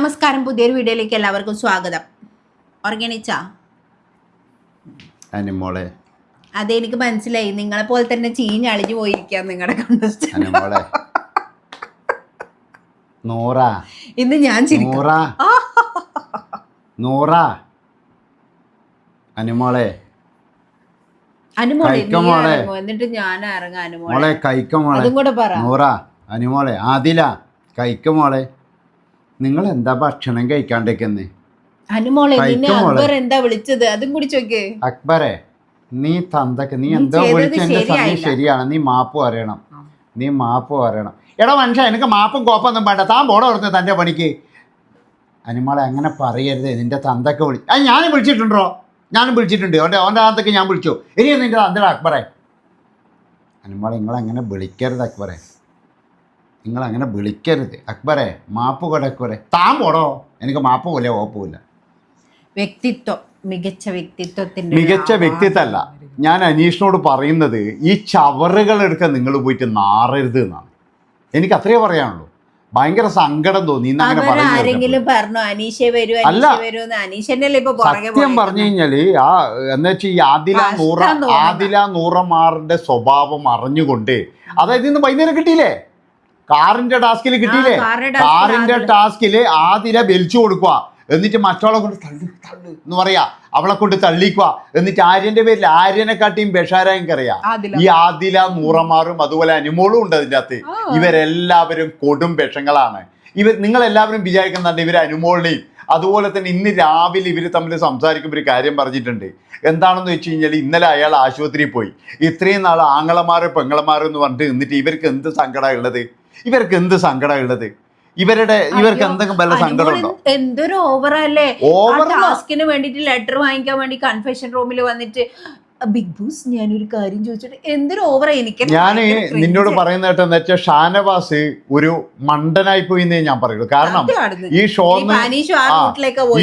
നമസ്കാരം പുതിയൊരു വീഡിയോയിലേക്ക് എല്ലാവർക്കും സ്വാഗതം. ഓർഗാനിച്ച? അനിമോളെ അതെ എനിക്ക് മനസ്സിലായി. നിങ്ങളെ പോലെ തന്നെ ചീഞ്ഞളിഞ്ഞു പോയിരിക്കാം നിങ്ങളുടെ കണ്ടസ്റ്റ് അനിമോളെ നൂറാ. ഇന്ന് ഞാൻ നൂറാ. നൂറാ. അനിമോളെ അനുമോളെ എന്നിട്ട് ഞാൻ ഇറങ്ങാം അനുമോളെ മോളെ. കൈക്ക മോളെ. അതും കൂടെ പറ. നൂറാ. അനിമോളെ ആദില. കൈക്ക മോളെ. നിങ്ങൾ എന്താ ഭക്ഷണം കഴിക്കാണ്ടിരിക്കുന്നേ? അനുമോളെ നിന്നെ. അക്ബർ എന്താ വിളിച്ചത്? അതും കൂടി ചോദിക്കേ. അക്ബറെ നീ തന്തക്ക് നീ എന്താ വിളിച്ച എന്റെ സമയം ശരിയാണ്. നീ മാപ്പ് പറയണം. നീ മാപ്പ് പറയണം. എടാ മനുഷ്യ എനിക്ക് മാപ്പും കോപ്പൊന്നും വേണ്ട. താൻ പോടെ ഓർത്ത് തന്റെ പണിക്ക്? അനുമോളെ അങ്ങനെ പറയരുത്. നിന്റെ തന്തക്ക് വിളി അത് ഞാൻ വിളിച്ചിട്ടുണ്ടോ? ഞാനും വിളിച്ചിട്ടുണ്ട്. അവന്റെ അവന്റെ തന്തക്ക് ഞാൻ വിളിച്ചു. ഇനി നിന്റെ തന്തയുടെ അക്ബറെ. നിങ്ങൾ നിങ്ങളങ്ങനെ വിളിക്കരുത് അക്ബറെ. നിങ്ങളങ്ങനെ വിളിക്കരുത്. അക്ബറെ മാപ്പ് കൊട അക്ബറെ. താൻ പോടോ. എനിക്ക് മാപ്പ് പോലെ ഓപ്പുമില്ല വ്യക്തിത്വം മികച്ച വ്യക്തിത്വത്തിന്റെ മികച്ച വ്യക്തിത്വല്ല വ്യക്തിത്വമല്ല. ഞാൻ അനീഷിനോട് പറയുന്നത് ഈ ചവറുകൾ എടുക്കാൻ നിങ്ങൾ പോയിട്ട് നാറരുത് എന്നാണ്. എനിക്ക് അത്രേ പറയാനുള്ളൂ. ഭയങ്കര സങ്കടം തോന്നി അങ്ങനെ ആരെങ്കിലും പറഞ്ഞു അനീഷെ വരൂ അല്ല. സത്യം പറഞ്ഞു കഴിഞ്ഞാൽ ആ എന്താ വെച്ചാൽ ഈ ആദില നൂറ. ആദില നൂറമാറിന്റെ സ്വഭാവം അറിഞ്ഞുകൊണ്ട് അതായത് ഇന്ന് വൈകുന്നേരം കിട്ടിയില്ലേ? കാറിന്റെ ടാസ്കിൽ കിട്ടിയില്ലേ? കാറിന്റെ. ടാസ്കിൽ ആതിര വലിച്ചു കൊടുക്കുക എന്നിട്ട് മറ്റവളെ കൊണ്ട് തള്ളു തള്ളു എന്ന് പറയാ. അവളെ കൊണ്ട് തള്ളിക്കുക എന്നിട്ട് ആര്യന്റെ പേരിൽ ആര്യനെക്കാട്ടിയും ബഷാരായും കറിയാ ഈ ആദില മൂറമാറും അതുപോലെ അനുമോളും ഉണ്ട് അതിന്റെ അകത്ത്. ഇവരെല്ലാവരും കൊടും വിഷങ്ങളാണ്. ഇവർ നിങ്ങൾ എല്ലാവരും വിചാരിക്കുന്നുണ്ട് ഇവർ അനുമോളിനെയും അതുപോലെ തന്നെ ഇന്ന് രാവിലെ ഇവർ തമ്മിൽ സംസാരിക്കുമ്പോൾ ഒരു കാര്യം പറഞ്ഞിട്ടുണ്ട്. എന്താണെന്ന് വെച്ച് കഴിഞ്ഞാൽ ഇന്നലെ അയാൾ ആശുപത്രിയിൽ പോയി. ഇത്രയും നാൾ ആങ്ങളമാരോ പെങ്ങളമാരോ എന്ന് പറഞ്ഞിട്ട് നിന്നിട്ട് ഇവർക്ക് എന്ത് സങ്കടമാണ് ഉള്ളത്? ഇവർക്ക് എന്ത് സങ്കടം ഉള്ളത്? ഇവരുടെ ഇവർക്ക് എന്തൊക്കെ എന്തെങ്കിലും വല്ല സങ്കടമുണ്ടോ എന്തൊരു ഓവർ അല്ലേ. ഓവർ ടാസ്കിന് വേണ്ടിട്ട് ലെറ്റർ വാങ്ങിക്കാൻ വേണ്ടി കൺഫെഷൻ റൂമിൽ വന്നിട്ട് ബിഗ് ബോസ് ഞാനൊരു കാര്യം ചോദിച്ചിട്ട് എന്തൊരു ഓവർ എനിക്ക് ഞാൻ നിന്നോട് പറയുന്ന കേട്ടെന്ന് വെച്ചാൽ ഷാനവാസ് ഒരു മണ്ടനായി പോയി എന്നേ ഞാൻ പറയുള്ളൂ. കാരണം ഈ ഷോന്ന്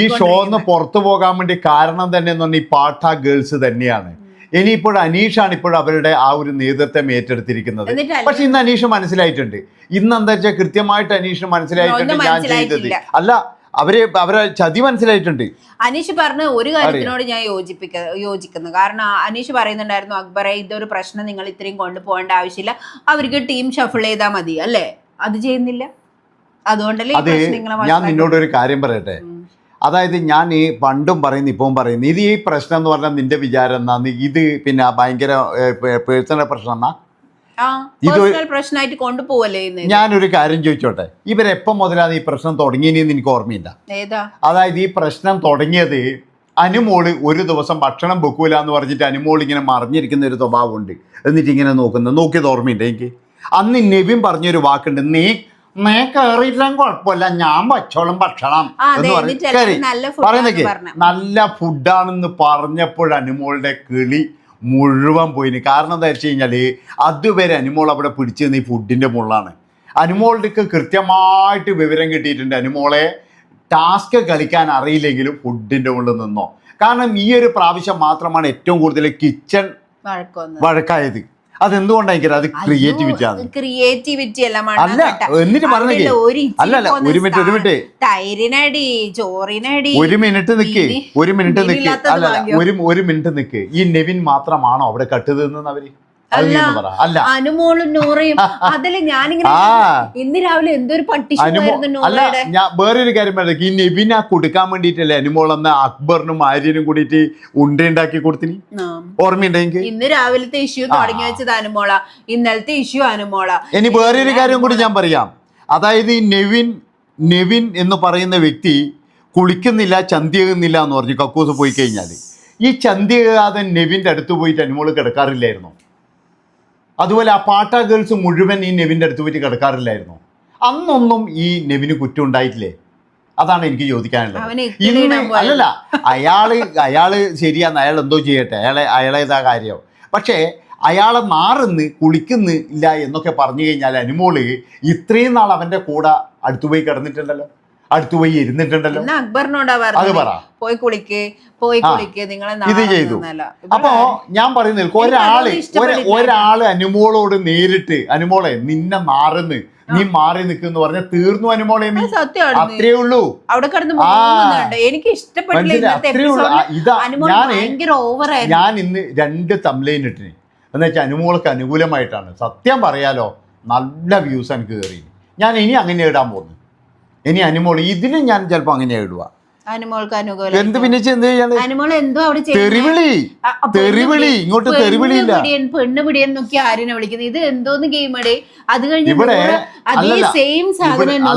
ഈ ഷോന്ന് പുറത്തു പോകാൻ വേണ്ടി കാരണം തന്നെ എന്ന് പറഞ്ഞാൽ ഈ പാട്ട ഗേൾസ് തന്നെയാണ്. ഇനിയിപ്പോൾ അനീഷാണ് ഇപ്പോൾ അവരുടെ ആ ഒരു നേതൃത്വം ഏറ്റെടുത്തിരിക്കുന്നത്. പക്ഷെ ഇന്ന് അനീഷ് മനസ്സിലായിട്ടുണ്ട്. ഇന്ന് എന്താ വെച്ചാൽ കൃത്യമായിട്ട് അനീഷ് മനസ്സിലായിട്ടുണ്ട് ഞാൻ ചെയ്തത് അല്ല അവരെ അവരെ ചതി മനസ്സിലായിട്ടുണ്ട്. അനീഷ് പറഞ്ഞ ഒരു കാര്യത്തിനോട് ഞാൻ യോജിപ്പിക്ക യോജിക്കുന്നു. കാരണം അനീഷ് പറയുന്നുണ്ടായിരുന്നു അക്ബറെ ഇതൊരു പ്രശ്നം നിങ്ങൾ ഇത്രയും കൊണ്ടുപോകേണ്ട ആവശ്യമില്ല. അവർക്ക് ടീം ഷഫിൾ ചെയ്താൽ മതി. അല്ലേ? അത് ചെയ്യുന്നില്ല. അതുകൊണ്ടല്ലേ ഞാൻ നിന്നോട് ഒരു കാര്യം പറയട്ടെ. അതായത് ഞാൻ ഈ പണ്ടും പറയുന്നു ഇപ്പം പറയുന്നു ഇത് ഈ പ്രശ്നം എന്ന് പറഞ്ഞാൽ നിന്റെ വിചാരം എന്നാന്ന് ഇത് പിന്നെ ഭയങ്കര പേഴ്സണൽ പ്രശ്നം എന്നാ? ഇത് പ്രശ്നമായിട്ട് കൊണ്ടുപോവല്ലേ? ഞാനൊരു കാര്യം ചോദിച്ചോട്ടെ? ഇവരെപ്പം മുതലാണ് ഈ പ്രശ്നം തുടങ്ങിയതെന്ന് എനിക്ക് ഓർമ്മയില്ല. അതായത് ഈ പ്രശ്നം തുടങ്ങിയത് അനുമോൾ ഒരു ദിവസം ഭക്ഷണം വെക്കൂല എന്ന് പറഞ്ഞിട്ട് അനുമോൾ ഇങ്ങനെ മറിഞ്ഞിരിക്കുന്ന ഒരു സ്വഭാവമുണ്ട്. എന്നിട്ട് ഇങ്ങനെ നോക്കുന്നത് നോക്കിയത് ഓർമ്മയുണ്ട് എനിക്ക്? അന്ന് നെവിൻ പറഞ്ഞൊരു വാക്കുണ്ട് നീ കയറിയിട്ടാൻ കുഴപ്പമില്ല. ഞാൻ വച്ചോളം ഭക്ഷണം എന്ന് കയറി. നല്ല പറയുന്നേക്ക് ഫുഡാണെന്ന് പറഞ്ഞപ്പോൾ അനുമോളുടെ കിളി മുഴുവൻ പോയിന് കാരണം എന്താ വെച്ച് കഴിഞ്ഞാൽ അതുവരെ അനുമോൾ അവിടെ പിടിച്ചു നിന്ന് ഈ ഫുഡിന്റെ മുള്ളാണ് അനുമോളുടെ കൃത്യമായിട്ട് വിവരം കിട്ടിയിട്ടുണ്ട്. അനുമോളെ ടാസ്ക് കളിക്കാൻ അറിയില്ലെങ്കിലും ഫുഡിന്റെ മുകളിൽ നിന്നോ. കാരണം ഈ ഒരു പ്രാവശ്യം മാത്രമാണ് ഏറ്റവും കൂടുതൽ കിച്ചൺ വഴക്കായത്. അതെന്തുകൊണ്ടായിരിക്കും അത് ക്രിയേറ്റിവിറ്റി ആണ്. ക്രിയേറ്റിവിറ്റി അല്ല എന്നിട്ട് പറഞ്ഞേ അല്ല അല്ല ഒരു മിനിറ്റ് ഒരു മിനിറ്റ്. തൈരിനടി ചോറിനടി ഒരു മിനിറ്റ് നിക്ക്. ഒരു മിനിറ്റ് നിക്ക്. അല്ല ഒരു ഒരു മിനിറ്റ് നിക്ക്. ഈ നെവിൻ മാത്രമാണോ അവിടെ കട്ടുതെന്ന് അവർ? അല്ല. അനുമോളും നൂറയും. അതിൽ ഞാനിങ്ങനെ ആ. ഇന്ന് രാവിലെ എന്തൊരു അല്ല ഞാൻ വേറൊരു കാര്യം പറയാം ഈ നെവിൻ കൊടുക്കാൻ വേണ്ടിട്ടല്ലേ അനുമോൾ എന്ന അക്ബറിനും ആര്യനും കൂടിയിട്ട് ഉണ്ടയുണ്ടാക്കി കൊടുത്തിന്? ഓർമ്മയുണ്ടെങ്കിൽ? ഇന്ന് രാവിലത്തെ ഇഷ്യൂ തുടങ്ങി വെച്ചത് അനുമോള. ഇന്നലത്തെ ഇഷ്യൂ അനുമോള. ഇനി വേറൊരു കാര്യം കൂടി ഞാൻ പറയാം. അതായത് ഈ നെവിൻ നെവിൻ എന്ന് പറയുന്ന വ്യക്തി കുളിക്കുന്നില്ല ചന്തിയാകുന്നില്ല എന്ന് പറഞ്ഞു കക്കൂസ് പോയി കഴിഞ്ഞാൽ ഈ ചന്തിയാകാതെ നെവിന്റെ അടുത്ത് പോയിട്ട് അനുമോൾ കിടക്കാറില്ലായിരുന്നു? അതുപോലെ ആ പാട്ട ഗേൾസ് മുഴുവൻ ഈ നെവിന്റെ അടുത്ത് പോയിട്ട് കിടക്കാറില്ലായിരുന്നു. അന്നൊന്നും ഈ നെവിന് കുറ്റം ഉണ്ടായിട്ടില്ലേ? അതാണ് എനിക്ക് ചോദിക്കാനുള്ളത്. ഇന്ന് അല്ലല്ല അയാൾ അയാൾ ശരിയാന്ന് അയാൾ എന്തോ ചെയ്യട്ടെ അയാളെ അയാളേതാ കാര്യം. പക്ഷേ അയാളെ മാറുന്ന് കുളിക്കുന്നു ഇല്ല എന്നൊക്കെ പറഞ്ഞു കഴിഞ്ഞാൽ അനുമോൾ ഇത്രയും നാൾ അവന്റെ കൂടെ അടുത്തുപോയി കിടന്നിട്ടുണ്ടല്ലോ. അടുത്ത് പോയി ഇരുന്നിട്ടുണ്ടല്ലോ. അക്ബറിനോടാ അത് പറ. പോയി കുളിക്ക് പോയി കുളിക്ക് നിങ്ങളെ ഇത് ചെയ്തു. അപ്പോ ഞാൻ പറയുന്നില്ല ഒരാൾ. ഒരാൾ അനുമോളോട് നേരിട്ട് അനുമോളെ നിന്നെ മാറുന്ന് നീ മാറി നിൽക്കുന്നു പറഞ്ഞ തീർന്നു അനുമോളെ നീ. അത്രേ ഉള്ളൂ. അവിടെ കടന്ന് എനിക്ക് ഇഷ്ടപ്പെട്ടില്ല ഇതാ ആയിരുന്നു ഞാൻ ഇന്ന് രണ്ട് തംലൈൻ ഇട്ടിന്. എന്ന് വെച്ചാൽ അനുമോൾക്ക് അനുകൂലമായിട്ടാണ്. സത്യം പറയാലോ നല്ല വ്യൂസ് എനിക്ക് കയറി ഞാൻ ഇനി അങ്ങനെ ഇടാൻ പോകുന്നു. ഇനി അനുമോൾ ഇതിനും ഞാൻ ചിലപ്പോൾ അങ്ങനെ ഇടുക അനുമോൾക്ക് അനുകൂലം എന്ത് പിന്നെ എന്ത് അനുമോൾ എന്തോ അവിടെ? തെറിവിളി. തെറിവിളി. ഇങ്ങോട്ട് തെറിവിളി പെണ്ണ് പിടിയൻ നോക്കി ആരിനെ വിളിക്കുന്നത് ഇത് എന്തോന്ന് ഗെയിമടെ അത് കഴിഞ്ഞ് ഇവിടെ അതേ സെയിം സാധനം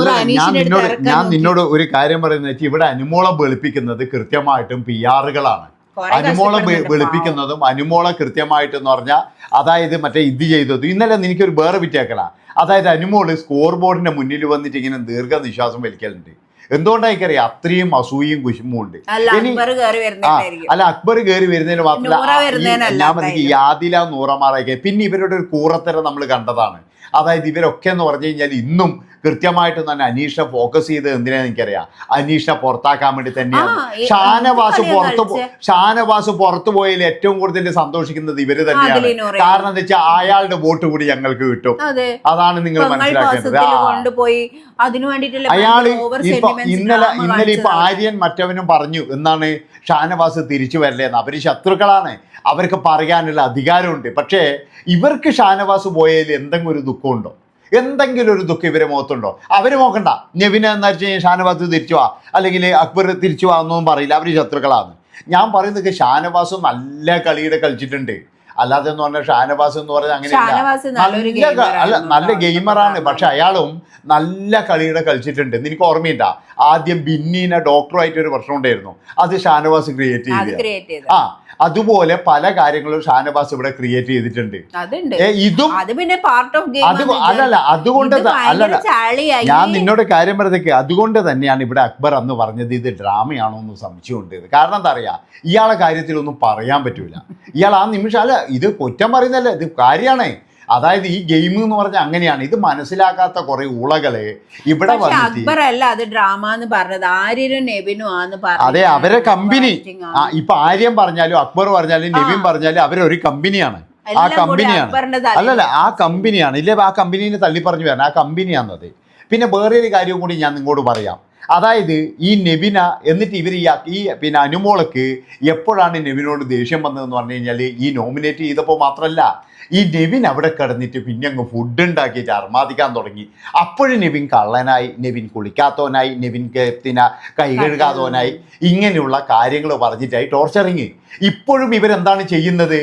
ഞാൻ നിന്നോട് ഒരു കാര്യം പറയുന്നത് വെച്ചാൽ ഇവിടെ അനുമോളം വെളുപ്പിക്കുന്നത് കൃത്യമായിട്ടും പി ആറുകളാണ് അനുമോളം വെളുപ്പിക്കുന്നതും അനുമോളം കൃത്യമായിട്ടെന്ന് പറഞ്ഞാൽ അതായത് മറ്റേ ഇത് ചെയ്തത്. ഇന്നലെ എനിക്കൊരു വേറെ വിറ്റേക്കല അതായത് അനുമോൾ സ്കോർ ബോർഡിന്റെ മുന്നിൽ വന്നിട്ട് ഇങ്ങനെ ദീർഘനിശ്വാസം വലിക്കലുണ്ട്. എന്തുകൊണ്ടായിക്കറിയാം അത്രയും അസൂയും കുശുമ്പും ഉണ്ട്. അല്ല അക്ബർ കയറി വരുന്നതിന് മാത്രമല്ല നൂറ ആ, ഈ- വരുന്നതിനല്ല ഞാൻ മനസ്സിലാക്കി ഈ ആദില നൂറമാറൊക്കെ പിന്നെ ഇവരുടെ ഒരു കൂറത്തരം നമ്മൾ കണ്ടതാണ്. അതായത് ഇവരൊക്കെ എന്ന് പറഞ്ഞു കഴിഞ്ഞാൽ ഇന്നും കൃത്യമായിട്ട് തന്നെ അനീഷ ഫോക്കസ് ചെയ്ത് എന്തിനാന്ന് എനിക്കറിയാം. അനീഷ പുറത്താക്കാൻ വേണ്ടി തന്നെയാണ്. ഷാനവാസ് പുറത്ത് ഷാനവാസ് പുറത്തു പോയതിൽ ഏറ്റവും കൂടുതൽ സന്തോഷിക്കുന്നത് ഇവർ തന്നെയാണ്. കാരണം എന്താ വെച്ചാൽ അയാളുടെ വോട്ട് കൂടി ഞങ്ങൾക്ക് കിട്ടും. അതാണ് നിങ്ങൾ മനസ്സിലാക്കേണ്ടത്. അയാൾ ഇപ്പൊ ഇന്നലെ ഇന്നലെ ഇപ്പൊ ആര്യൻ മറ്റവനും പറഞ്ഞു എന്നാണ് ഷാനവാസ് തിരിച്ചു വരലേന്ന്. അവർ ശത്രുക്കളാണ്. അവർക്ക് പറയാനുള്ള അധികാരമുണ്ട്. പക്ഷേ ഇവർക്ക് ഷാനവാസ് പോയതിൽ എന്തെങ്കിലും ഒരു ദുഃഖമുണ്ടോ? എന്തെങ്കിലും ഒരു ദുഃഖം ഇവരെ മുഖത്തുണ്ടോ? അവർ നോക്കണ്ട നെവിന എന്ന് വെച്ച് കഴിഞ്ഞാൽ ഷാനവാസ് തിരിച്ചു വാ. അല്ലെങ്കിൽ അക്ബർ തിരിച്ചു വാ എന്നൊന്നും പറയില്ല. അവർ ശത്രുക്കളാണ്. ഞാൻ പറയുന്നത് ഷാനവാസ് നല്ല കളിയുടെ കളിച്ചിട്ടുണ്ട്. അല്ലാതെ എന്ന് പറഞ്ഞാൽ ഷാനവാസ് എന്ന് പറഞ്ഞാൽ അങ്ങനെയല്ല. ക- അല്ല നല്ല. ഗെയിമറാണ് പക്ഷെ അയാളും നല്ല കളിയുടെ കളിച്ചിട്ടുണ്ട്. എനിക്ക് ഓർമ്മയില്ല. ആദ്യം ബിന്നീനെ ഡോക്ടറായിട്ട് ഒരു പ്രശ്നം ഉണ്ടായിരുന്നു. അത് ഷാനവാസ് ക്രിയേറ്റ് ചെയ്ത് ആ അതുപോലെ പല കാര്യങ്ങളും ഷാനവാസ് ഇവിടെ ക്രിയേറ്റ് ചെയ്തിട്ടുണ്ട്. ഇതും അത് പിന്നെ പാർട്ട് ഓഫ് അത് അല്ലല്ല അതുകൊണ്ട് അല്ലല്ല ഞാൻ നിന്നോട് കാര്യം പറഞ്ഞേക്ക് അതുകൊണ്ട് തന്നെയാണ് ഇവിടെ അക്ബർ അന്ന് പറഞ്ഞത് ഇത് ഡ്രാമയാണോ എന്ന് സംശയമുണ്ട് ഉണ്ട് കാരണം എന്താ അറിയാ ഇയാളെ കാര്യത്തിലൊന്നും പറയാൻ പറ്റൂല. ഇയാൾ ആ നിമിഷം അല്ല ഇത് കുറ്റം പറയുന്നല്ല ഇത് കാര്യമാണ് അതായത് ഈ ഗെയിം എന്ന് പറഞ്ഞാൽ അങ്ങനെയാണ്. ഇത് മനസ്സിലാക്കാത്ത കുറെ ഉളകളെ ഇവിടെ അക്ബർ അല്ല അത് ഡ്രാമ എന്ന് പറഞ്ഞത്. ആര്യനും നെബിനും ആന്ന് പറഞ്ഞു അതെ അവരെ കമ്പനി. ഇപ്പൊ ആര്യം പറഞ്ഞാലും അക്ബർ പറഞ്ഞാലും നെബിൻ പറഞ്ഞാലും അവരൊരു കമ്പനിയാണ് ആ കമ്പനിയാണ് അല്ലല്ല ആ കമ്പനിയാണ് ഇല്ലേ ആ കമ്പനീനെ തള്ളി പറഞ്ഞു വരണം ആ കമ്പനിയാണത് പിന്നെ വേറെ ഒരു കാര്യം കൂടി ഞാൻ നിങ്ങളോട് പറയാം. അതായത് ഈ നെവിന എന്നിട്ട് ഇവർ ഈ ഈ പിന്നെ അനുമോളക്ക് എപ്പോഴാണ് നെവിനോട് ദേഷ്യം വന്നതെന്ന് പറഞ്ഞു കഴിഞ്ഞാൽ ഈ നോമിനേറ്റ് ചെയ്തപ്പോൾ മാത്രമല്ല ഈ നെവിൻ അവിടെ കിടന്നിട്ട് പിന്നെ അങ്ങ് ഫുഡ് ഉണ്ടാക്കിയിട്ട് അർമാദിക്കാൻ തുടങ്ങി. അപ്പോഴും നെവിൻ കള്ളനായി നെവിൻ കുളിക്കാത്തവനായി നെവിൻ പിന്നെ കൈ കഴുകാത്തവനായി ഇങ്ങനെയുള്ള കാര്യങ്ങൾ പറഞ്ഞിട്ടായി ടോർച്ചറിങ് ഇപ്പോഴും ഇവരെന്താണ് ചെയ്യുന്നത്?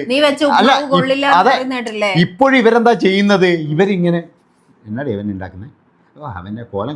അല്ല, അതെ. ഇപ്പോഴും ഇവരെന്താ ചെയ്യുന്നത്? ഇവരിങ്ങനെ എന്നാ ഇവൻ ഉണ്ടാക്കുന്നത് അവന്റെ കോലം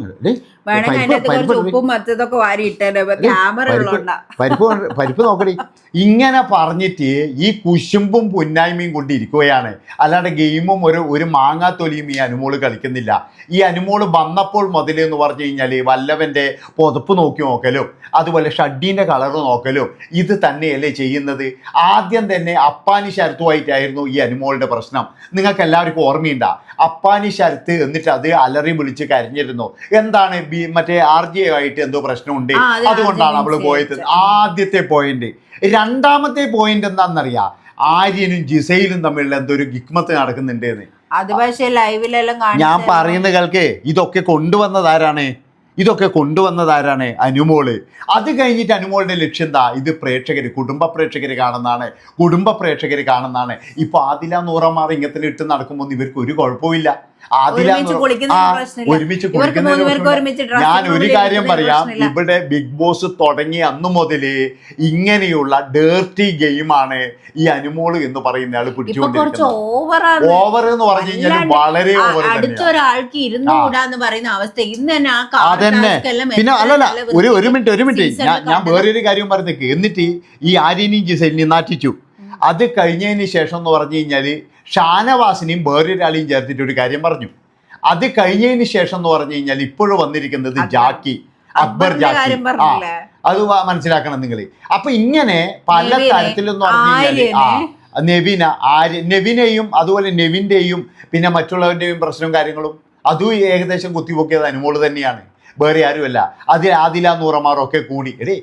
പരിപ്പ്- പരിപ്പ് നോക്കടി. ഇങ്ങനെ പറഞ്ഞിട്ട് ഈ കുശുമ്പും പുന്നായ്മയും കൊണ്ടിരിക്കുകയാണ് അല്ലാണ്ട് ഗെയിമും ഒരു ഒരു മാങ്ങാത്തൊലിയും ഈ അനുമോൾ കളിക്കുന്നില്ല. ഈ അനുമോൾ വന്നപ്പോൾ മുതൽ എന്ന് പറഞ്ഞു കഴിഞ്ഞാൽ വല്ലവന്റെ പുതപ്പ് നോക്കി നോക്കലും അതുപോലെ ഷഡീന്റെ കളർ നോക്കലും ഇത് തന്നെയല്ലേ ചെയ്യുന്നത്. ആദ്യം തന്നെ അപ്പാനി ശരത്തുമായിട്ടായിരുന്നു ഈ അനുമോളുടെ പ്രശ്നം. നിങ്ങൾക്ക് എല്ലാവർക്കും ഓർമ്മയുണ്ടാ? അപ്പാനി ശരത്ത് എന്നിട്ട് അത് അലറി വിളിച്ച് കരഞ്ഞിരുന്നു. എന്താണ് ബി മറ്റേ ആർ ജെ ആയിട്ട് എന്തോ പ്രശ്നമുണ്ട്? ഉണ്ട് അതുകൊണ്ടാണ് അവൾ പോയത്. ആദ്യത്തെ പോയിന്റ് രണ്ടാമത്തെ പോയിന്റ് എന്താണെന്നറിയാ? ആര്യനും ജിസയിലും തമ്മിൽ എന്തോ ഒരു ഗിക്മത്ത് നടക്കുന്നുണ്ട് എന്ന് അത് പക്ഷെ ലൈവിലെല്ലാം ഞാൻ പറയുന്ന കേൾക്കേ ഇതൊക്കെ കൊണ്ടുവന്നതാരാണ് ഇതൊക്കെ കൊണ്ടുവന്നതാരാണ് അനുമോൾ. അത് കഴിഞ്ഞിട്ട് അനുമോളുടെ ലക്ഷ്യം എന്താ? ഇത് പ്രേക്ഷകർ കുടുംബ പ്രേക്ഷകർ കാണുന്നതാണ്. കുടുംബ പ്രേക്ഷകർ കാണുന്നതാണ്. ഇപ്പൊ ആദില നൂറമാർ ഇങ്ങനത്തെ ഇട്ട് നടക്കുമ്പോൾ ഇവർക്ക് ഒരു കുഴപ്പമില്ല ഒരുമിച്ച് ഞാൻ ഒരു കാര്യം പറയാം. ഇവിടെ ബിഗ് ബോസ് തുടങ്ങി അന്നു മുതൽ ഇങ്ങനെയുള്ള ഡേർട്ടി ഗെയിമാണ് ഈ അനുമോൾ എന്ന് പറയുന്ന ആൾ പിടിച്ചുകൊണ്ടിരിക്കുന്നത്. ഓവർ എന്ന് പറഞ്ഞു കഴിഞ്ഞാൽ വളരെ ഓവർ അടുത്ത തന്നെയാണ് ഇരുന്നു ആ. പറയുന്ന അവസ്ഥ. ഇന്ന് തന്നെ അതന്നെ. പിന്നെ അല്ലല്ല ഒരു ഒരു മിനിറ്റ് ഒരു മിനിറ്റ് ഞാൻ വേറൊരു കാര്യം പറഞ്ഞേക്ക്. എന്നിട്ട് ഈ ആര്യനെയും ജിസലിനെയും നാറ്റിച്ചു. അത് കഴിഞ്ഞതിന് ശേഷം എന്ന് പറഞ്ഞു കഴിഞ്ഞാൽ ഷാനവാസിനെയും വേറൊരാളെയും ചേർത്തിട്ട് ഒരു കാര്യം പറഞ്ഞു. അത് കഴിഞ്ഞതിന് ശേഷം എന്ന് പറഞ്ഞു കഴിഞ്ഞാൽ ഇപ്പോഴും വന്നിരിക്കുന്നത് ജാക്കി അക്ബർ ജാക്കി. ആ അത് മനസ്സിലാക്കണം നിങ്ങൾ. അപ്പൊ ഇങ്ങനെ പല തരത്തിലെന്ന് പറഞ്ഞു ആ നെവിന ആര്യ നെവിനെയും അതുപോലെ നെവിന്റെയും പിന്നെ മറ്റുള്ളവരുടെയും പ്രശ്നവും കാര്യങ്ങളും അതും ഏകദേശം കുത്തിപ്പൊക്കിയത് അനുമോൾ തന്നെയാണ്. വേറെ ആരുമല്ല. അതിൽ ആദില നൂറമാറൊക്കെ കൂടി. എടേ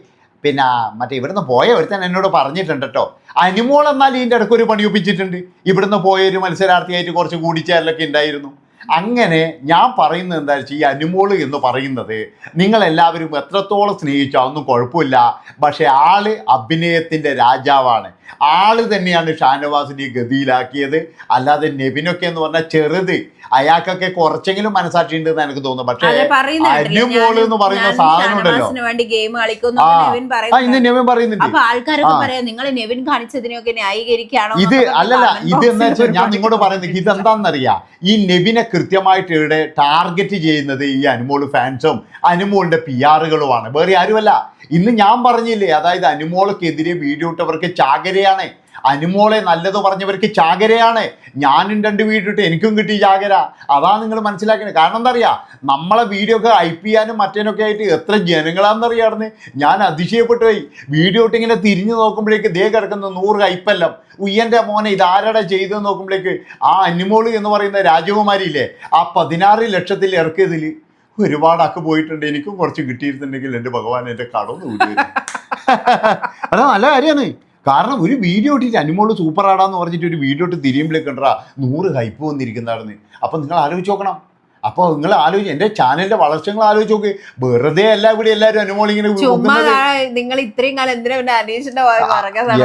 പിന്നെ മറ്റേ ഇവിടുന്ന് പോയ ഒരുത്തൻ എന്നോട് പറഞ്ഞിട്ടുണ്ട് കേട്ടോ അനുമോൾ എന്നാൽ ഇതിന്റെ ഇടയ്ക്ക് ഒരു പണി ഒപ്പിച്ചിട്ടുണ്ട്. ഇവിടുന്ന് പോയ ഒരു മത്സരാർത്ഥിയായിട്ട് കുറച്ച് കൂടിച്ചേരലൊക്കെ ഉണ്ടായിരുന്നു. അങ്ങനെ ഞാൻ പറയുന്നത് എന്താ വെച്ചാൽ ഈ അനുമോൾ എന്ന് പറയുന്നത് നിങ്ങളെല്ലാവരും എത്രത്തോളം സ്നേഹിച്ചോ ഒന്നും കുഴപ്പമില്ല. പക്ഷേ ആൾ അഭിനയത്തിന്റെ രാജാവാണ്. ആൾ തന്നെയാണ് ഷാനവാസിനെ ഗതിയിലാക്കിയത്. അല്ലാതെ നെബിനൊക്കെ എന്ന് പറഞ്ഞാൽ ചെറുത്. അയാൾക്കൊക്കെ കുറച്ചെങ്കിലും മനസാക്ഷി ഉണ്ടെന്ന് എനിക്ക് തോന്നുന്നു പക്ഷേ അനുമോൾ അനുമോൾ എന്ന് പറയുന്ന സാധനം ഉണ്ടല്ലോ. ഇന്ന് നെവിൻ പറയുന്നുണ്ട്. ആൾക്കാരൊക്കെ. പറയാം നിങ്ങൾ നെവിൻ കാണിച്ചതിനെയൊക്കെ ന്യായീകരിക്കുകയാണോ? ഇത് അല്ലല്ല ഇത് എന്താ വെച്ചാൽ ഞാൻ നിങ്ങോട് നിങ്ങളോട് പറയുന്നത് ഇതെന്താണെന്നറിയാം ഈ നെവിനെ കൃത്യമായിട്ട് ഇവിടെ ടാർഗറ്റ് ചെയ്യുന്നത് ഈ അനുമോൾ ഫാൻസും അനുമോളിന്റെ പി ആറുകളുമാണ് വേറെ ആരുമല്ല. ഇന്ന് ഞാൻ പറഞ്ഞില്ലേ അതായത് അനുമോൾക്കെതിരെ വീഡിയോ ഇട്ടവർക്ക് ചാകരയാണ്. അനുമോളെ നല്ലത് പറഞ്ഞവർക്ക് ചാകരയാണ്. ഞാനും രണ്ട് വീടിട്ട് എനിക്കും കിട്ടി ചാകര. അതാ നിങ്ങൾ മനസ്സിലാക്കുന്നത് കാരണം എന്താ അറിയാ നമ്മളെ വീഡിയോ ഒക്കെ ഹൈപ്പ് ചെയ്യാനും മറ്റേനൊക്കെ ആയിട്ട് എത്ര ജനങ്ങളാണെന്നറിയാർന്ന് ഞാൻ അതിശയപ്പെട്ടു പോയി വീഡിയോ ഇട്ട് ഇങ്ങനെ തിരിഞ്ഞു നോക്കുമ്പോഴേക്ക് ദേ കിടക്കുന്ന നൂറ് ഹൈപ്പെല്ലാം ഉയ്യന്റെ മോനെ ഇതാരടെ ചെയ്തെന്ന് നോക്കുമ്പോഴേക്ക് ആ അനുമോൾ എന്ന് പറയുന്ന രാജകുമാരിയില്ലേ ആ പതിനാറ് ലക്ഷത്തിൽ ഇറക്കിയതിൽ ഒരുപാട് അക്ക് പോയിട്ടുണ്ട്. എനിക്കും കുറച്ച് കിട്ടിയിരുന്നുണ്ടെങ്കിൽ എന്റെ ഭഗവാൻ എന്റെ കടന്നു അതാ നല്ല കാര്യമാണ്. കാരണം ഒരു വീഡിയോ ഇട്ടിട്ട് അനുമോൾ സൂപ്പർ ആടാന്ന് പറഞ്ഞിട്ട് ഒരു വീഡിയോ ഇട്ട് തിരിയുമ്പോഴേക്ക് ഉണ്ടാ നൂറ് ഹൈപ്പ് വന്നിരിക്കുന്നതാണെന്ന് അപ്പം നിങ്ങൾ ആലോചിച്ച് നോക്കണം. അപ്പോൾ നിങ്ങൾ ആലോചിച്ച് എന്റെ വളർച്ച വളർച്ചകൾ ആലോചിച്ച് നോക്ക്. വെറുതെ അല്ല ഇവിടെ എല്ലാവരും അനുമോൾ ഇങ്ങനെ നിങ്ങൾ ഇത്രയും കാലം എന്തിനാ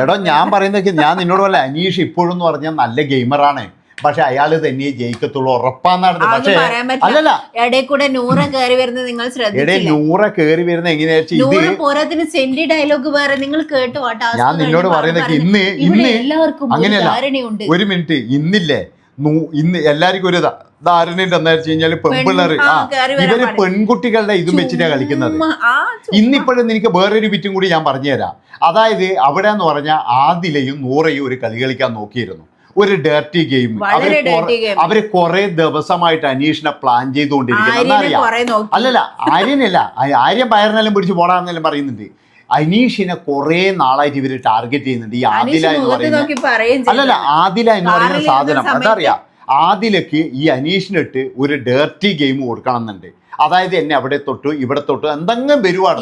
എടോ ഞാൻ പറയുന്നത് ഞാൻ നിന്നോട് പോലെ അനീഷ് ഇപ്പോഴും പറഞ്ഞാൽ നല്ല ഗെയിമറാണ് പക്ഷെ അയാൾ തന്നെ ജയിക്കത്തുള്ളൂ ഉറപ്പാന്നാണ്. പക്ഷേ അല്ലല്ല. ഇടയിൽ കൂടെ നൂറ് കയറി വരുന്നത് നിങ്ങൾ ഇടയിൽ നൂറ കയറി വരുന്ന എങ്ങനെയാ പോരാത്തിന് സെന്റി ഡയലോഗ് വേറെ നിങ്ങൾ കേട്ടു ഞാൻ നിന്നോട് പറയുന്നത് ഇന്ന് ഇന്ന് എല്ലാവർക്കും അങ്ങനെയല്ല. ഒരു മിനിറ്റ് ഇന്നില്ലേ? ഇന്ന് എല്ലാവർക്കും ഒരു ധാരണ എന്താ വെച്ച് കഴിഞ്ഞാൽ പെൺപിള്ളേർ. ആ ഇവർ. പെൺകുട്ടികളുടെ ഇതും വെച്ചിട്ടാ കളിക്കുന്നത്. ഇന്നിപ്പോഴും എനിക്ക് വേറൊരു വിറ്റും കൂടി ഞാൻ പറഞ്ഞുതരാം. അതായത് അവിടെ എന്ന് പറഞ്ഞാൽ ആദിലയും നൂറയും ഒരു കളി കളിക്കാൻ നോക്കിയിരുന്നു. ഒരു ഡേർട്ടി ഗെയിം അവർ കുറെ ദിവസമായിട്ട് അന്വേഷണ പ്ലാൻ ചെയ്തുകൊണ്ടിരിക്കുന്നത് അല്ലല്ല ആര്യനല്ല. ആ- ആര്യൻ പയറിനെല്ലാം പിടിച്ച് പോടാന്നെല്ലാം പറയുന്നുണ്ട്. അനീഷിനെ കുറെ നാളായിട്ട് ഇവർ ടാർഗറ്റ് ചെയ്യുന്നുണ്ട്. ഈ ആദില എന്ന് പറയുന്നത് പറയുന്ന അല്ലല്ല. ആദില എന്ന് പറയുന്ന സാധനം. അറിയാ ആദിലക്ക് ഈ അനീഷിനിട്ട് ഒരു ഡേർട്ടി ഗെയിം കൊടുക്കണം എന്നുണ്ട് അതായത് എന്നെ അവിടെ തൊട്ടു ഇവിടെ തൊട്ടു എന്തെങ്കിലും വരുവാണ്.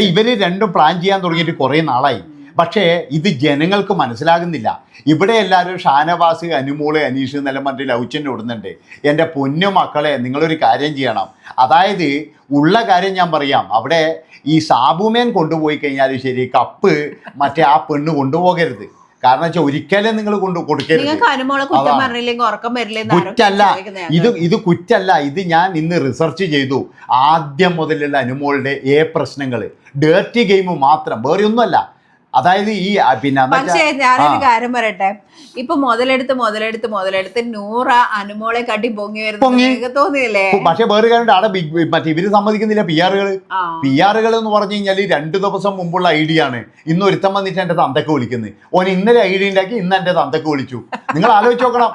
ഇവർ രണ്ടും പ്ലാൻ ചെയ്യാൻ തുടങ്ങിയിട്ട് കുറെ നാളായി. പക്ഷേ ഇത് ജനങ്ങൾക്ക് മനസ്സിലാകുന്നില്ല. ഇവിടെ എല്ലാവരും ഷാനവാസ് അനുമോൾ അനീഷ് എന്നെല്ലാം പറഞ്ഞിട്ട് ലൗച്ചന്റെ ഇടുന്നുണ്ട്. എന്റെ പൊന്നു മക്കളെ നിങ്ങളൊരു കാര്യം ചെയ്യണം. അതായത് ഉള്ള കാര്യം ഞാൻ പറയാം. അവിടെ ഈ സാബുമേൻ കൊണ്ടുപോയി കഴിഞ്ഞാൽ ശരി കപ്പ് മറ്റേ ആ പെണ്ണ് കൊണ്ടുപോകരുത്. കാരണം വെച്ചാൽ ഒരിക്കലും നിങ്ങൾ കൊണ്ടു കൊടുക്കരുത്. കുറ്റല്ല. ഇത് ഇത് കുറ്റല്ല. ഇത് ഞാൻ ഇന്ന് റിസർച്ച് ചെയ്തു. ആദ്യം മുതലുള്ള അനുമോളുടെ ഏ പ്രശ്നങ്ങൾ ഡേർട്ടി ഗെയിം മാത്രം. വേറെ ഒന്നുമല്ല. അതായത് ഈ പിന്നെ പക്ഷേ ഞാനൊരു. കാര്യം പറയട്ടെ? ഇപ്പൊ മുതലെടുത്ത് മുതലെടുത്ത് മുതലെടുത്ത് നൂറ അനുമോളെ കാട്ടി പൊങ്ങി നിങ്ങൾക്ക് തോന്നിയില്ലേ? പക്ഷെ വേറെ കാര്യം അവിടെ ബിഗ് മറ്റേ ഇവർ സമ്മതിക്കുന്നില്ല പി ആറുകൾ പി ആറുകൾ എന്ന് പറഞ്ഞു കഴിഞ്ഞാൽ രണ്ട് ദിവസം മുമ്പുള്ള ഐഡിയ ആണ്. ഇന്ന് ഒരുത്തം വന്നിട്ട് എന്റെ തന്തക്ക് വിളിക്കുന്നത് ഓൻ ഇന്നലെ ഐഡിയ ഉണ്ടാക്കി ഇന്ന് എന്റെ തന്തക്ക് വിളിച്ചു. നിങ്ങൾ ആലോചിച്ച് നോക്കണം.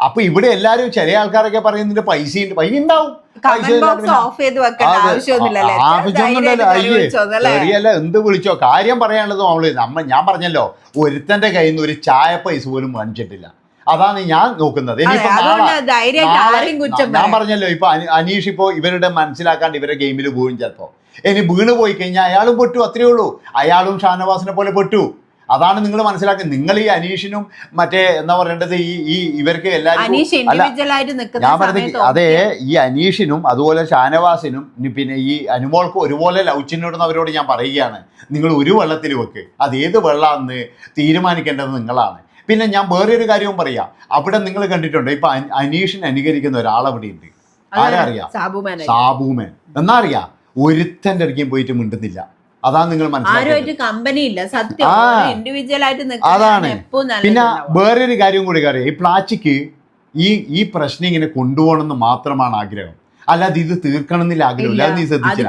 അപ്പൊ ഇവിടെ എല്ലാരും ചില ആൾക്കാരൊക്കെ പറയുന്നുണ്ട് പൈസ ഉണ്ട് പൈസ ഉണ്ടാവും ചെറിയല്ല എന്ത് വിളിച്ചോ? കാര്യം പറയാനുള്ളത് അവൾ നമ്മ ഞാൻ പറഞ്ഞല്ലോ ഒരുത്തന്റെ കയ്യിൽ നിന്ന് ഒരു ചായ പൈസ പോലും വാങ്ങിച്ചിട്ടില്ല. അതാണ് ഞാൻ നോക്കുന്നത്. ഇനിയിപ്പോ ഞാൻ പറഞ്ഞല്ലോ ഇപ്പൊ അനീഷ് ഇപ്പോ ഇവരുടെ മനസ്സിലാക്കാണ്ട് ഇവരെ ഗെയിമിൽ പോകും ചിലപ്പോ. ഇനി വീണ് പോയി കഴിഞ്ഞാൽ അയാളും പെട്ടു അത്രേ ഉള്ളൂ. അയാളും ഷാനവാസിനെ പോലെ പെട്ടു. അതാണ് നിങ്ങൾ മനസ്സിലാക്കുന്നത് നിങ്ങൾ ഈ അനീഷിനും മറ്റേ എന്താ പറയേണ്ടത്? ഈ ഈ ഇവർക്ക് എല്ലാവരും ഞാൻ പറഞ്ഞത് അതെ ഈ അനീഷിനും അതുപോലെ ഷാനവാസിനും പിന്നെ ഈ അനുമോൾക്കും ഒരുപോലെ ലൗച്ചിനോടുന്നവരോട് ഞാൻ പറയുകയാണ്. നിങ്ങൾ ഒരു വെള്ളത്തിൽ വെക്ക്. അത് ഏത് വെള്ളമാണെന്ന് തീരുമാനിക്കേണ്ടത് നിങ്ങളാണ്. പിന്നെ ഞാൻ വേറൊരു കാര്യവും പറയാം. അവിടെ നിങ്ങൾ കണ്ടിട്ടുണ്ട് ഇപ്പൊ അനീഷിന് അനുകരിക്കുന്ന അവിടെ ഉണ്ട് ആരാ അറിയാം? സാബൂമൻ എന്നാ അറിയാം? ഒരുത്തന്റെ അടുക്കും പോയിട്ട് മിണ്ടുന്നില്ല. അതാണ് നിങ്ങൾ മനസ്സിലാക്കുന്നത് അതാണ്. പിന്നെ വേറൊരു കാര്യം കൂടി അറിയാം ഈ പ്ലാച്ചിക്ക് ഈ ഈ പ്രശ്നം ഇങ്ങനെ കൊണ്ടുപോകണമെന്ന് മാത്രമാണ് ആഗ്രഹം. അല്ലാതെ ഇത് തീർക്കണം എന്നില്ല ആഗ്രഹമില്ല അത് നീ ശ്രദ്ധിച്ചില്ല.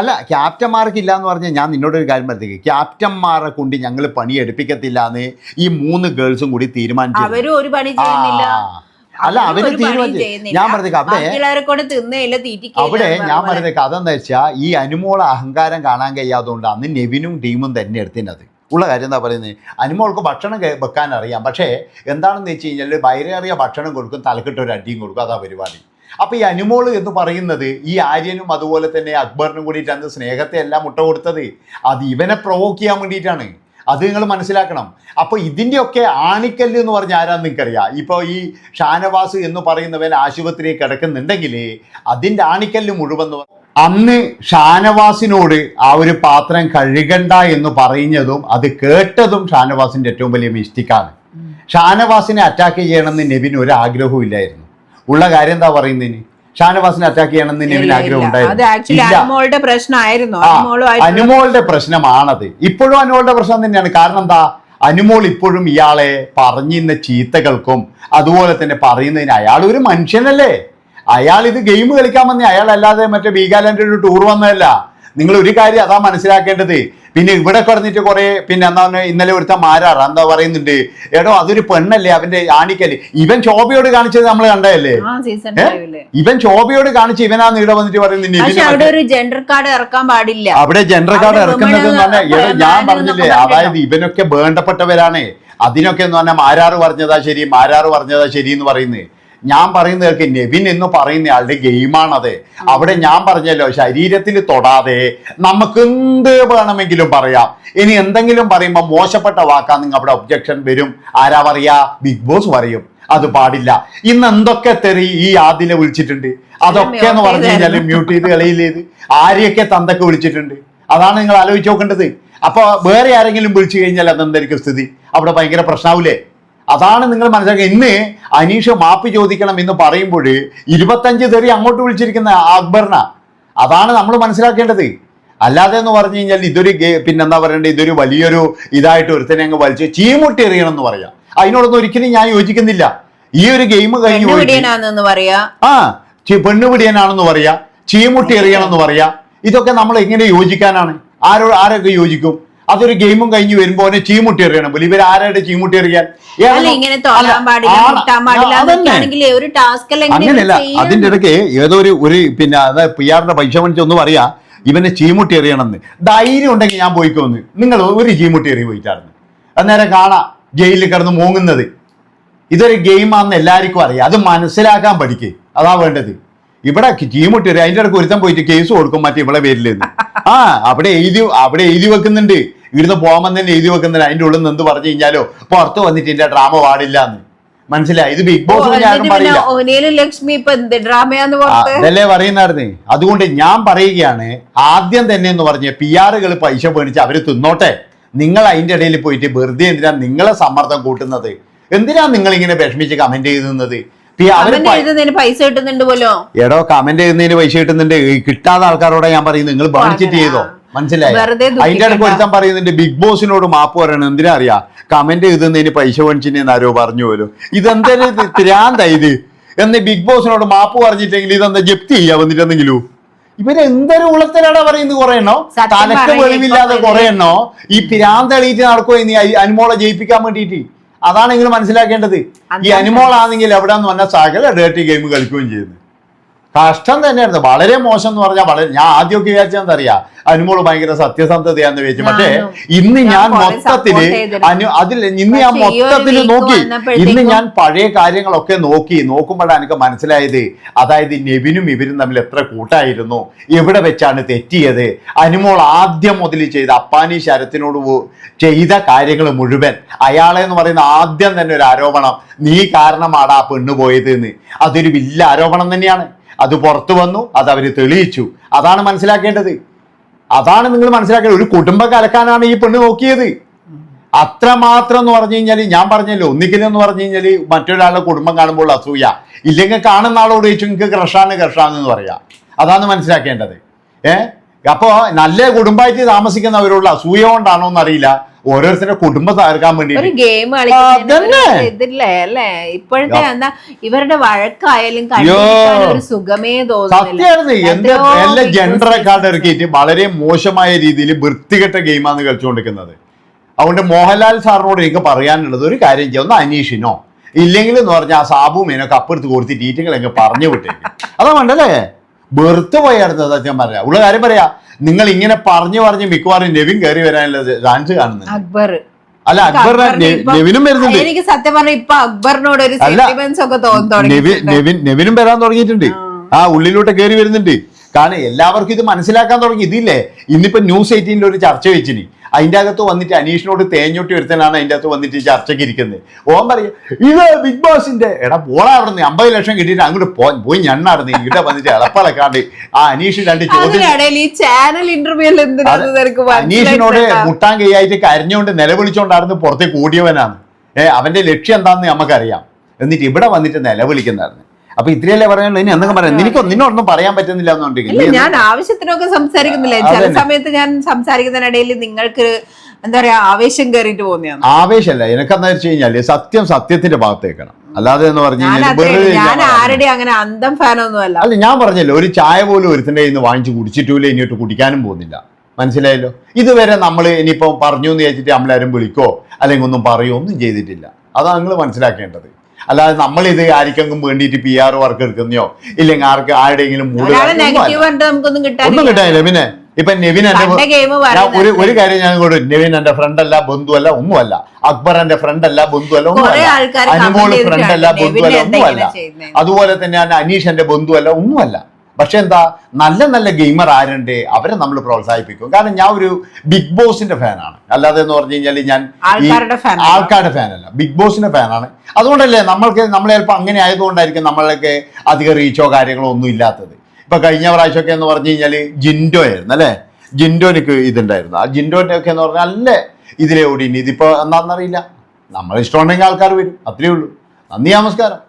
അല്ല ക്യാപ്റ്റന്മാർക്ക് ഇല്ല എന്ന് പറഞ്ഞാൽ ഞാൻ നിന്നോട് ഒരു കാര്യം പറഞ്ഞേക്ക്. ക്യാപ്റ്റന്മാരെ കൊണ്ട് ഞങ്ങൾ പണി എടുപ്പിക്കത്തില്ല എന്ന് ഈ മൂന്ന് ഗേൾസും കൂടി തീരുമാനിച്ചു അല്ല അവരും തീരുമാനിച്ചു. ഞാൻ പറഞ്ഞേക്ക്. അവിടെ അവിടെ ഞാൻ പറഞ്ഞ പോലെ. പറഞ്ഞ കഥ എന്താ വെച്ചാൽ ഈ അനുമോള അഹങ്കാരം കാണാൻ കഴിയാത്തതുകൊണ്ട് അന്ന് നെവിനും ടീമും തന്നെ എടുത്തിനത് ഉള്ള കാര്യം എന്താ പറയുന്നത് അനുമോൾക്ക് ഭക്ഷണം വെക്കാൻ അറിയാം. പക്ഷേ എന്താണെന്ന് വെച്ച് കഴിഞ്ഞാൽ വയറേറിയ ഭക്ഷണം കൊടുക്കും തലക്കിട്ട് ഒരു അടിയും കൊടുക്കും. അതാ പരിപാടി. അപ്പൊ ഈ അനുമോൾ എന്ന് പറയുന്നത് ഈ ആര്യനും അതുപോലെ തന്നെ അക്ബറിനും കൂടിയിട്ടാണ് സ്നേഹത്തെ എല്ലാം മുട്ട കൊടുത്തത്. അത് ഇവനെ പ്രൊവോക്ക് ചെയ്യാൻ വേണ്ടിയിട്ടാണ്. അത് നിങ്ങൾ മനസ്സിലാക്കണം. അപ്പോൾ ഇതിന്റെയൊക്കെ ആണിക്കല്ല് എന്ന് പറഞ്ഞാൽ ആരാന്ന് നിങ്ങൾക്കറിയാം. ഇപ്പോൾ ഈ ഷാനവാസ് എന്ന് പറയുന്നവൻ ആശുപത്രിയിൽ കിടക്കുന്നുണ്ടെങ്കിൽ അതിന്റെ ആണിക്കല്ല് മുഴുവൻ അന്ന് ഷാനവാസിനോട് ആ ഒരു പാത്രം കഴുകണ്ട എന്ന് പറഞ്ഞതും അത് കേട്ടതും ഷാനവാസിന്റെ ഏറ്റവും വലിയ മിസ്റ്റേക്കാണ് ഷാനവാസിനെ അറ്റാക്ക് ചെയ്യണമെന്ന് നെബിന് ഒരു ആഗ്രഹവും ഇല്ലായിരുന്നു. ഉള്ള കാര്യം എന്താ പറയുന്നതിന്? ഷാനവാസിനെ അറ്റാക്ക് ചെയ്യണമെന്ന് നെവിന് ആഗ്രഹം ഉണ്ടായിരുന്നു. പ്രശ്നമായിരുന്നു. അനുമോളുടെ പ്രശ്നമാണത്. ഇപ്പോഴും അനുമോളുടെ പ്രശ്നം തന്നെയാണ്. കാരണം എന്താ? അനുമോൾ ഇപ്പോഴും ഇയാളെ പറഞ്ഞിരുന്ന ചീത്തകൾക്കും അതുപോലെ തന്നെ പറയുന്നതിന് അയാൾ ഒരു മനുഷ്യനല്ലേ? അയാൾ ഇത് ഗെയിം കളിക്കാൻ വന്നേ. അയാൾ അല്ലാതെ മറ്റേ ബീഗാലാൻഡ് ഒരു ടൂർ വന്നതല്ല. നിങ്ങൾ ഒരു കാര്യം അതാ മനസ്സിലാക്കേണ്ടത്. പിന്നെ ഇവിടെ കിടന്നിട്ട് കുറെ പിന്നെ എന്താ പറഞ്ഞാൽ ഇന്നലെ ഒരുത്ത മാരാറ എന്താ പറയുന്നുണ്ട്. എടോ അതൊരു പെണ്ണല്ലേ അവന്റെ ആണിക്കൽ. ഇവൻ ശോഭയോട് കാണിച്ചത് നമ്മൾ കണ്ടതല്ലേ? ഇവൻ ശോഭയോട് കാണിച്ച് ഇവനാ നീട വന്നിട്ട് പറയുന്നുണ്ട് അവിടെ ഒരു ജെൻഡർ കാർഡ് ഇറക്കാൻ പാടില്ല. അവിടെ ജെൻഡർ കാർഡ് ഇറക്കുന്നത് ഞാൻ പറഞ്ഞില്ലേ അതായത് ഇവനൊക്കെ വേണ്ടപ്പെട്ടവരാണ്. അതിനൊക്കെ എന്ന് പറഞ്ഞാൽ മാരാറ് പറഞ്ഞതാ ശരി മാരാറ് പറഞ്ഞതാ ശരി എന്ന് പറയുന്നത്. ഞാൻ പറയുന്നത് കേൾക്ക് നെവിൻ എന്ന് പറയുന്ന ആളുടെ ഗെയിമാണത്. അവിടെ ഞാൻ പറഞ്ഞല്ലോ ശരീരത്തിൽ തൊടാതെ നമുക്ക് എന്ത് വേണമെങ്കിലും പറയാം. ഇനി എന്തെങ്കിലും പറയുമ്പോൾ മോശപ്പെട്ട വാക്കാ നിങ്ങൾ അവിടെ ഒബ്ജക്ഷൻ വരും. ആരാ പറയാ? ബിഗ് ബോസ് പറയും. അത് പാടില്ല. ഇന്ന് എന്തൊക്കെ തെറി ഈ ആദിലെ വിളിച്ചിട്ടുണ്ട്? അതൊക്കെ എന്ന് പറഞ്ഞു കഴിഞ്ഞാൽ മ്യൂട്ട് ചെയ്ത് കളിയില്ലേത് ആരെയൊക്കെ തന്തൊക്കെ വിളിച്ചിട്ടുണ്ട്? അതാണ് നിങ്ങൾ ആലോചിച്ച് നോക്കേണ്ടത്. അപ്പൊ വേറെ ആരെങ്കിലും വിളിച്ചു കഴിഞ്ഞാൽ അതെന്തായിരിക്കും സ്ഥിതി? അവിടെ ഭയങ്കര പ്രശ്നാവൂലേ? അതാണ് നിങ്ങൾ മനസ്സിലാക്കുക ഇന്ന് അനീഷ് മാപ്പ് ചോദിക്കണം എന്ന് പറയുമ്പോൾ ഇരുപത്തഞ്ച് തെറി അങ്ങോട്ട് വിളിച്ചിരിക്കുന്ന അക്ബറിന. അതാണ് നമ്മൾ മനസ്സിലാക്കേണ്ടത്. അല്ലാതെ എന്ന് പറഞ്ഞു കഴിഞ്ഞാൽ ഇതൊരു പിന്നെന്താ പറയണ്ടത് ഇതൊരു വലിയൊരു ഇതായിട്ട് ഒരുത്തനെ അങ്ങ് വലിച്ച് ചീമുട്ടി എറിയണം എന്ന് പറയാം. അതിനോടൊന്നും ഒരിക്കലും ഞാൻ യോജിക്കുന്നില്ല. ഈ ഒരു ഗെയിം കഴിഞ്ഞു പറയാ. ആ പെണ്ണുപിടിയനാണെന്ന് പറയാ. ചീമുട്ടി എറിയണം എന്ന് പറയാ. ഇതൊക്കെ നമ്മൾ എങ്ങനെ യോജിക്കാനാണ്? ആരോ ആരൊക്കെ യോജിക്കും? അതൊരു ഗെയിമും കഴിഞ്ഞ് വരുമ്പോ അവനെ ചീമുട്ടി എറിയണം പോലും ഇവർ ആരായിട്ട് ചീമുട്ടി എറിയാൻ അങ്ങനെയല്ല അതിന്റെ ഇടയ്ക്ക് ഏതോ ഒരു ഒരു പിന്നെ അതായത് പി ആറിന്റെ പൈസ മണിച്ച് ഒന്ന് പറയാ ഇവനെ ചീമുട്ടി എറിയണമെന്ന് ധൈര്യം ഉണ്ടെങ്കിൽ ഞാൻ പോയിക്കോന്ന്. നിങ്ങൾ ഒരു ചീമുട്ടി എറി പോയിട്ടായിരുന്നു. അന്നേരം കാണാം ജയിലിൽ കിടന്ന് മൂങ്ങുന്നത്. ഇതൊരു ഗെയിമാണെന്ന് എല്ലാവർക്കും അറിയാം. അത് മനസ്സിലാക്കാൻ പഠിക്കേ. അതാ വേണ്ടത്. ഇവിടെ ചീമുട്ടി വരും അതിന്റെ ഇടയ്ക്ക് ഒരുത്തം പോയിട്ട് കേസ് കൊടുക്കും മറ്റേ ഇവിടെ പേരിലെന്ന്. ആ അവിടെ എഴുതി അവിടെ എഴുതി വെക്കുന്നുണ്ട്. ഇവിടുന്ന് പോകുമ്പോൾ തന്നെ എഴുതി വെക്കുന്നുണ്ട്. അതിന്റെ ഉള്ളിൽ നിന്ന് എന്ത് പറഞ്ഞു കഴിഞ്ഞാലോ പുറത്ത് വന്നിട്ട് എന്റെ ഡ്രാമ പാടില്ല എന്ന് മനസ്സിലായി? ഇത് ബിഗ് ബോസ് ഞാനും പറയില്ല. ലക്ഷ്മി അതല്ലേ പറയുന്നായിരുന്നേ അതുകൊണ്ട് ഞാൻ പറയുകയാണ് ആദ്യം തന്നെ എന്ന് പറഞ്ഞ പി ആറുകൾ പൈസ മേടിച്ച് അവർ തിന്നോട്ടെ. നിങ്ങൾ അതിന്റെ ഇടയിൽ പോയിട്ട് വെറുതെ എന്തിനാ നിങ്ങളെ സമ്മർദ്ദം കൂട്ടുന്നത്? എന്തിനാ നിങ്ങൾ ഇങ്ങനെ വിഷമിച്ച് കമന്റ് പി- എഴുതുന്നതിന് പൈസ കിട്ടുന്നുണ്ട് പോലോ? എടോ കമന്റ് ചെയ്യുന്നതിന് പൈസ കിട്ടുന്നുണ്ട്. കിട്ടാത്ത ആൾക്കാരോടെ ഞാൻ പറയുന്നത്. നിങ്ങൾ ബാണിച്ചിട്ട് ചെയ്തോ? മനസ്സിലായി? അതിന്റെ ഇടയ്ക്ക്. ഒരുത്തൻ പറയുന്നുണ്ട് ബിഗ് ബോസിനോട് മാപ്പ് പറയണം. എന്തിനാ അറിയാ? കമന്റ് എഴുതുന്നതിന് പൈസ മേടിച്ചിന് ആരോ പറഞ്ഞു പോലും. ഇതെന്തൊരു ഭ്രാന്താ ഇത്. എന്ന് ബിഗ് ബോസിനോട് മാപ്പ് പറഞ്ഞിട്ടെങ്കിൽ ഇതെന്താ ജപ്തി ചെയ്യാ വന്നിട്ടെന്തെങ്കിലും ഇവർ ഇവരെന്തൊരു ഉളത്തിലാണ് പറയുന്നത് കുറെ എണ്ണോ? തലക്ക് വെളിവില്ലാതെ കുറെ എണ്ണോ? ഈ പിരാന്തെളിയിട്ട് നടക്കുമോ ഇനി അനുമോളെ ജയിപ്പിക്കാൻ വേണ്ടിയിട്ട്. അതാണ് നിങ്ങൾ മനസ്സിലാക്കേണ്ടത്. ഈ അനിമോൾ ആണെങ്കിൽ എവിടെ എവിടെന്ന് പറഞ്ഞാൽ സകല ഡേർട്ടി ഗെയിം കളിക്കുകയും ചെയ്യുന്നു. കഷ്ടം തന്നെയായിരുന്നു. വളരെ മോശം എന്ന് പറഞ്ഞാൽ വളരെ ഞാൻ ആദ്യമൊക്കെ വിചാരിച്ചെന്താ അറിയാ അനുമോൾ ഭയങ്കര സത്യസന്ധതയാന്ന് വിചാരിച്ചു. പക്ഷേ. ഇന്ന് ഞാൻ മൊത്തത്തിൽ മൊത്തത്തിൽ അനു അതിൽ ഇന്ന് ഞാൻ മൊത്തത്തിൽ നോക്കി. ഇന്ന് ഞാൻ പഴയ കാര്യങ്ങളൊക്കെ നോക്കി. നോക്കുമ്പോഴാണ് എനിക്ക് മനസ്സിലായത്. അതായത് നെബിനും ഇവരും തമ്മിൽ എത്ര കൂട്ടായിരുന്നു. എവിടെ വെച്ചാണ് തെറ്റിയത്? അനുമോൾ ആദ്യം മുതൽ ചെയ്ത അപ്പാനി ശരത്തിനോട് ചെയ്ത കാര്യങ്ങൾ മുഴുവൻ അയാളെ എന്ന് പറയുന്ന ആദ്യം തന്നെ ഒരു ആരോപണം. നീ കാരണമാണ് ആ പെണ്ണ് പോയത് എന്ന് അതൊരു വലിയ ആരോപണം തന്നെയാണ്. അത് പുറത്തു വന്നു അത് അവർ തെളിയിച്ചു. അതാണ് മനസ്സിലാക്കേണ്ടത്. അതാണ് നിങ്ങൾ മനസ്സിലാക്കേണ്ടത്. ഒരു കുടുംബം കലക്കാനാണ് ഈ പെണ്ണ് നോക്കിയത്. അത്ര മാത്രം എന്ന് പറഞ്ഞു കഴിഞ്ഞാൽ ഞാൻ പറഞ്ഞല്ലോ ഒന്നിക്കലെന്ന് പറഞ്ഞു കഴിഞ്ഞാൽ മറ്റൊരാളുടെ കുടുംബം കാണുമ്പോൾ അസൂയ. ഇല്ലെങ്കിൽ കാണുന്ന ആളോട് ചോദിച്ചു നിങ്ങൾക്ക് ക്രഷാണ് ക്രഷാണ് എന്ന് പറയാം. അതാണ് മനസ്സിലാക്കേണ്ടത്. ഏഹ് അപ്പോ നല്ല കുടുംബമായിട്ട് താമസിക്കുന്നവരുള്ള അസൂയ കൊണ്ടാണോ എന്നറിയില്ല ഓരോരുത്തരുടെ കുടുംബം തകർക്കാൻ വേണ്ടി ഗെയിം. ഇതില്ലേ അല്ലേ? ഇപ്പോഴത്തെ എന്താ ഇവരുടെ വഴക്കായാലും. ഒരു സുഖമേ എല്ലാ വളരെ മോശമായ രീതിയിൽ വൃത്തികെട്ട ഗെയിമാണ് കളിച്ചുകൊണ്ടിരിക്കുന്നത്. അതുകൊണ്ട് മോഹൻലാൽ സാറിനോട് എനിക്ക് പറയാനുള്ളത് ഒരു കാര്യം ചെയ്യാം. ഒന്ന് അനീഷിനോ ഇല്ലെങ്കിൽ എന്ന് പറഞ്ഞാൽ ആ സാബു മീനൊക്കെ അപ്പുറത്ത് കൊടുത്ത് എങ്ങനെ പറഞ്ഞു വിട്ടേ അതാ വേണ്ടല്ലേ വെറുത്ത് പോയായിരുന്നു ഞാൻ പറയാ ഉള്ള കാര്യം പറയാ. നിങ്ങൾ ഇങ്ങനെ പറഞ്ഞു പറഞ്ഞ് മിക്കവാറും നെവിൻ കയറി വരാനുള്ള ചാൻസ് കാണുന്നത് അക്ബർ. അല്ല അക്ബർ നെവിനും വരുന്നുണ്ട്. എനിക്ക് സത്യം പറഞ്ഞ ഇപ്പൊ അക്ബറിനോട് ഒരു സെന്റിമെന്റ്സ് ഒക്കെ തോന്നി തുടങ്ങി നെവിൻ നെവിനും വരാൻ തുടങ്ങിയിട്ടുണ്ട്. ആ. ആ ഉള്ളിലോട്ട് കയറി വരുന്നുണ്ട്. കാരണം എല്ലാവർക്കും ഇത് മനസ്സിലാക്കാൻ തുടങ്ങി. ഇതില്ലേ? ഇന്നിപ്പോ ന്യൂസ് എയ്റ്റീനിൽ ഒരു ചർച്ച വെച്ചിനി. അതിന്റെ അകത്ത് വന്നിട്ട് അനീഷിനോട് തേഞ്ഞൊട്ടി ഒരുത്തനാണ് അതിന്റെ അകത്ത് വന്നിട്ട് ചർച്ചയ്ക്ക് ഇരിക്കുന്നത്. ഓൻ പറയും ഇത് ബിഗ് ബോസിന്റെ എടാ പോളാ അവിടെ നിന്ന് അമ്പത് ലക്ഷം കിട്ടിയിട്ട് അങ്ങോട്ട് പോ പോയി ഞണ്ണാടുന്നു ഇവിടെ വന്നിട്ട് ഇളപ്പളക്കാണ്ട് ആ അനീഷ് രണ്ട് ചോദ്യം അനീഷിനോട്? മുട്ടാൻ കൈയായിട്ട് കരഞ്ഞുകൊണ്ട് നിലവിളിച്ചോണ്ടായിരുന്നു പുറത്തേക്ക് കൂടിയവനാണ്. ഏഹ് അവന്റെ ലക്ഷ്യം എന്താണെന്ന് നമുക്കറിയാം. എന്നിട്ട് ഇവിടെ വന്നിട്ട് നിലവിളിക്കുന്നതായിരുന്നു അപ്പൊ ഇത്രയല്ലേ പറയാനുള്ളൂ ഇനി എന്തൊക്കെ പറയാം. നിനക്ക് നിന്നോടൊന്നും പറയാൻ പറ്റുന്നില്ല എന്നുണ്ടെങ്കിൽ ഞാൻ ആവശ്യത്തിനൊക്കെ സംസാരിക്കുന്നില്ല. ചില സമയത്ത് ഞാൻ സംസാരിക്കുന്നതിനിടയിൽ നിങ്ങൾക്ക് എന്താ പറയാ ആവേശം കയറിയിട്ട് പോകുന്നതാണ്. ആവേശമല്ല. എനിക്കെന്താ വെച്ച് കഴിഞ്ഞാൽ സത്യം സത്യത്തിന്റെ ഭാഗത്തേക്കാണ്. അല്ലാതെ എന്ന് പറഞ്ഞു ഞാൻ ആരുടെ അങ്ങനെ അന്തം ഫാനൊന്നും അല്ല. അല്ല ഞാൻ പറഞ്ഞല്ലോ ഒരു ചായ പോലും ഒരുത്തിന്റെ കയ്യിൽ നിന്ന് വാങ്ങിച്ചു കുടിച്ചിട്ടില്ല ഇനിയിട്ട് കുടിക്കാനും പോകുന്നില്ല. മനസ്സിലായല്ലോ? ഇതുവരെ നമ്മൾ ഇനിയിപ്പോൾ പറഞ്ഞു എന്ന് വിചാരിച്ചിട്ട് നമ്മളാരും വിളിക്കോ അല്ലെങ്കിൽ ഒന്നും പറയോ ഒന്നും ചെയ്തിട്ടില്ല. അതാണ് നിങ്ങൾ മനസ്സിലാക്കേണ്ടത്. അല്ലാതെ നമ്മൾ ഇത് ആർക്കെങ്കിലും വേണ്ടിട്ട് പി ആർ വർക്ക് എടുക്കുന്നയോ? ഇല്ലെങ്കിൽ ആർക്ക് ആരുടെയെങ്കിലും മൂഡ് ഒന്നും കിട്ടാനില്ല. പിന്നെ ഇപ്പൊ നെവിൻ എന്റെ ഒരു ഒരു കാര്യം ഞാൻ കൂടെ നെവിൻ എന്റെ ഫ്രണ്ട് അല്ല ബന്ധുവല്ല ഒന്നുമല്ല. അക്ബർ എന്റെ ഫ്രണ്ട് അല്ല ബന്ധുവല്ല ഒന്നുമല്ല. അനുമോൾ ഫ്രണ്ട് അല്ല ബന്ധുവല്ല ഒന്നുമല്ല. അതുപോലെ തന്നെ അനീഷ് എന്റെ ബന്ധുവല്ല ഒന്നുമല്ല. പക്ഷെ എന്താ നല്ല നല്ല ഗെയിമർ ആരുണ്ട് അവരെ നമ്മൾ പ്രോത്സാഹിപ്പിക്കും. കാരണം ഞാൻ ഒരു ബിഗ് ബോസിന്റെ ഫാനാണ് അല്ലാതെ എന്ന് പറഞ്ഞു കഴിഞ്ഞാൽ ഞാൻ ആൾക്കാരുടെ അല്ല. ഫാനല്ല ബിഗ് ബോസിന്റെ ഫാനാണ് അതുകൊണ്ടല്ലേ നമ്മൾക്ക് നമ്മൾ ചിലപ്പോൾ അങ്ങനെ ആയതുകൊണ്ടായിരിക്കും നമ്മളൊക്കെ അധികം റീച്ചോ കാര്യങ്ങളോ ഒന്നും ഇല്ലാത്തത്. ഇപ്പൊ കഴിഞ്ഞ പ്രാവശ്യമൊക്കെ എന്ന് പറഞ്ഞു കഴിഞ്ഞാൽ ജിൻഡോ ആയിരുന്നു അല്ലേ? ജിൻഡോനിക്ക് ഇതുണ്ടായിരുന്നു. ആ ജിൻഡോന്റെ ഒക്കെ എന്ന് പറഞ്ഞാൽ നല്ല ഇതിലെ ഓടി ഇനി ഇതിപ്പോ എന്താണെന്നറിയില്ല. നമ്മൾ ഇഷ്ടമുണ്ടെങ്കിൽ ആൾക്കാർ വരും. അത്രയേ ഉള്ളൂ. നന്ദി നമസ്കാരം.